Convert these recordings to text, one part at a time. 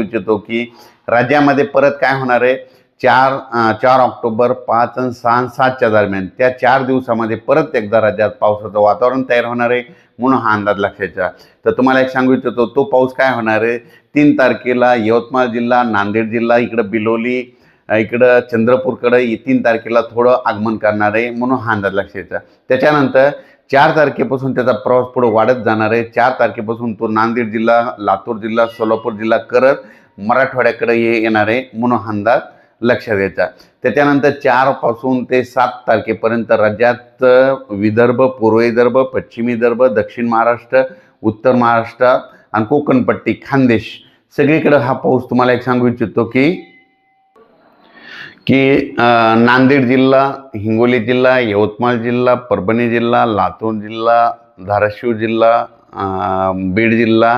इच्छितो की राज्यामध्ये परत काय होणार आहे? चार चार ऑक्टोबर पाच आणि सहा सातच्या दरम्यान. त्या चार दिवसामध्ये परत एकदा राज्यात पावसाचं वातावरण तयार होणार आहे म्हणून हा अंदाज लक्षाचा तर तुम्हाला एक सांगू इच्छितो तो पाऊस काय होणार आहे? तीन तारखेला यवतमाळ जिल्हा नांदेड जिल्हा इकडं बिलोली इकडं चंद्रपूरकडं तीन तारखेला थोडं आगमन करणार आहे म्हणून हा अंदाज लक्षाचा त्याच्यानंतर चार तारखेपासून त्याचा प्रवास पुढे वाढत जाणार आहे. चार तारखेपासून तो नांदेड जिल्हा लातूर जिल्हा सोलापूर जिल्हा करत मराठवाड्याकडे ये येणार आहे. म्हणून अंदाज लक्षात घ्यायचा त्याच्यानंतर चारपासून ते सात तारखेपर्यंत राज्यात विदर्भ पूर्व विदर्भ पश्चिम विदर्भ दक्षिण महाराष्ट्र उत्तर महाराष्ट्र आणि कोकणपट्टी खानदेश. सगळीकडे हा पाऊस तुम्हाला एक सांगू इच्छितो की की नांदेड जिल्हा हिंगोली जिल्हा यवतमाळ जिल्हा परभणी जिल्हा लातूर जिल्हा धाराशिव जिल्हा बीड जिल्हा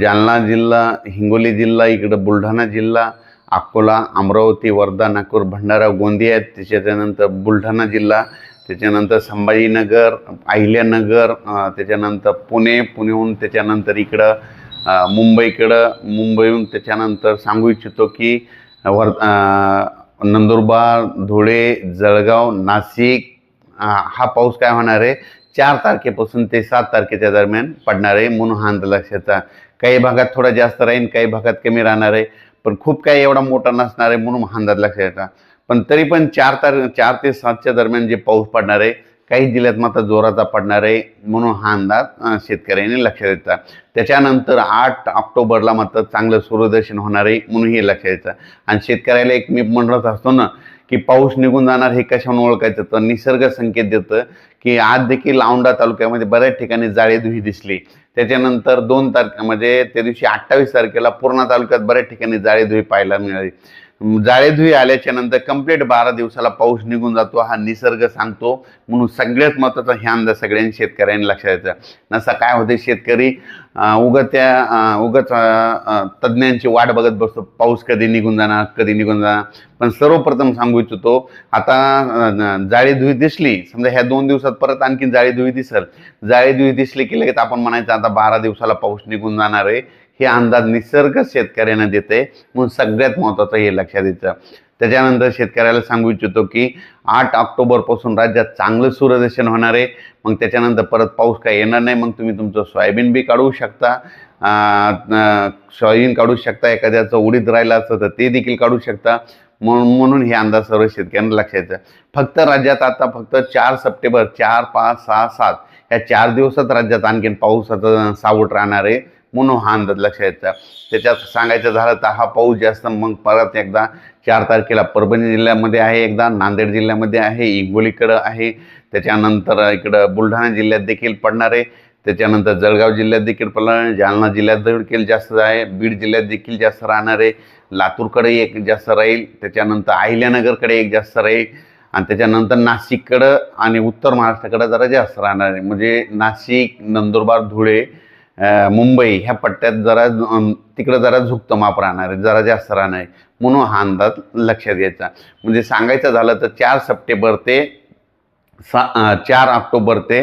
जालना जिल्हा हिंगोली जिल्हा इकडं बुलढाणा जिल्हा अकोला अमरावती वर्धा नागपूर भंडारा गोंदिया त्याच्यानंतर बुलढाणा जिल्हा त्याच्यानंतर संभाजीनगर अहिल्यानगर त्याच्यानंतर पुणे पुणेहून त्याच्यानंतर इकडं मुंबईकडं मुंबईहून त्याच्यानंतर सांगू इच्छितो की वर नंदुरबार धुळे जळगाव नाशिक हा पाऊस काय होणार आहे? चार तारखेपासून ते सात तारखेच्या दरम्यान पडणार आहे. म्हणून हा अंदाज लक्षाचा काही भागात थोडा जास्त राहील काही भागात कमी राहणार आहे. पण खूप काही एवढा मोठा नसणार आहे म्हणून हा अंदाज लक्षाचा पण तरी पण चार तार चार ते सातच्या दरम्यान जे पाऊस पडणार आहे काही जिल्ह्यात मात्र जोराचा पडणार आहे म्हणून हा अंदाज शेतकऱ्यांनी लक्षात द्यायचा त्याच्यानंतर आठ ऑक्टोबरला मात्र चांगलं सूर्यदर्शन होणार आहे म्हणून हे लक्षात द्यायचं आणि शेतकऱ्याला एक मी म्हणत असतो ना की पाऊस निघून जाणार हे कशाने ओळखायचं? तर निसर्ग संकेत देतं की आज देखील औंढा तालुक्यामध्ये बऱ्याच ठिकाणी जाळेधुई दिसली. त्याच्यानंतर दोन तारखे म्हणजे त्या दिवशी अठ्ठावीस तारखेला पूर्णा तालुक्यात बऱ्याच ठिकाणी जाळेधुई पाहायला मिळाली. जाळेधुई आल्याच्यानंतर कंप्लीट बारा दिवसाला पाऊस निघून जातो. हा निसर्ग सांगतो. म्हणून सगळ्यात महत्त्वाचा ह्या अंदाज सगळ्यांनी शेतकऱ्यांनी लक्षात द्यायचा नसा काय होते शेतकरी? उगत्या उगत त्या उगाच तज्ज्ञांची वाट बघत बसतो. पाऊस कधी निघून जाणार? कधी निघून जाणार? पण सर्वप्रथम सांगू इच्छितो आता जाळी धुई दिसली समजा ह्या दोन दिवसात परत आणखी जाळी धुई दिसल. जाळीधुई दिसली की लगेच आपण म्हणायचं आता बारा दिवसाला पाऊस निघून जाणार आहे. हे अंदाज निसर्ग शेतकऱ्यांना देते म्हणून सगळ्यात महत्त्वाचं हे लक्षात द्यायचं त्याच्यानंतर शेतकऱ्याला सांगू इच्छितो की आठ ऑक्टोबरपासून राज्यात चांगलं सूर्यदर्शन होणार आहे. मग त्याच्यानंतर परत पाऊस काय येणार नाही. मग तुम्ही तुमचं सोयाबीन बी काढू शकता. सोयाबीन काढू शकता. एखाद्याचं उडीद राहिलं असतं तर ते देखील काढू शकता. म्हणून म्हणून हे अंदाज सर्व शेतकऱ्यांना लक्षात फक्त राज्यात आता फक्त चार सप्टेंबर चार पाच सहा सात या चार दिवसात राज्यात आणखीन पावसाचं सावट राहणार आहे म्हणून हा अंदाज लक्षात त्याच्यात सांगायचं झालं तर हा पाऊस जास्त मग परत एकदा चार तारखेला परभणी जिल्ह्यामध्ये आहे एकदा नांदेड जिल्ह्यामध्ये आहे हिंगोलीकडं आहे त्याच्यानंतर इकडं बुलढाणा जिल्ह्यात देखील पडणार आहे. त्याच्यानंतर जळगाव जिल्ह्यात देखील पडणार जालना जिल्ह्यात देखील जास्त आहे बीड जिल्ह्यात देखील जास्त राहणार आहे लातूरकडे एक जास्त राहील त्याच्यानंतर अहिल्यानगरकडे एक जास्त राहील आणि त्याच्यानंतर नाशिककडं आणि उत्तर महाराष्ट्राकडं जरा जास्त राहणार आहे. म्हणजे नाशिक नंदुरबार धुळे मुंबई ह्या पट्ट्यात जरा तिकडं जरा झुकतं माप राहणार आहे जरा जास्त राहणार आहे. म्हणून हा अंदाज लक्षात घ्यायचा. म्हणजे सांगायचं झालं तर चार सप्टेंबर ते सा चार ऑक्टोबर ते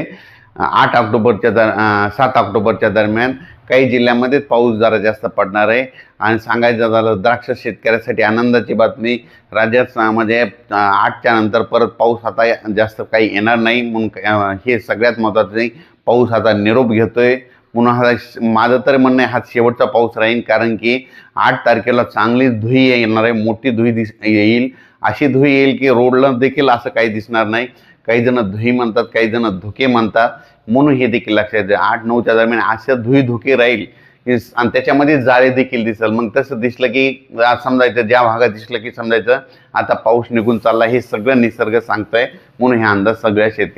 आठ ऑक्टोबरच्या दर सात ऑक्टोबरच्या दरम्यान काही जिल्ह्यामध्ये पाऊस जरा जास्त पडणार आहे. आणि सांगायचं झालं द्राक्ष शेतकऱ्यासाठी आनंदाची बातमी. राज्यात म्हणजे आठच्या नंतर परत पाऊस आता जास्त काही येणार नाही. म्हणून हे सगळ्यात महत्त्वाचं नाही पाऊस आता निरोप घेतोय. म्हणून हा श- माझं तर म्हणणं आहे हा शेवटचा पाऊस राहील. कारण की आठ तारखेला चांगली धुई येणार आहे. मोठी धुई दिस येईल. अशी धुई येईल की रोडला देखील असं काही दिसणार नाही. काही जण धुई म्हणतात काही जण धुके म्हणतात. म्हणून हे देखील लक्षात द्या आठ नऊच्या दरम्यान अशा धुई धुके राहील आणि त्याच्यामध्ये जाळे देखील दिसेल. मग तसं दिसलं की समजायचं ज्या भागात दिसलं की समजायचं आता पाऊस निघून चालला हे सगळं निसर्ग सांगतंय. म्हणून हे अंदाज सगळ्या शेतकऱ्या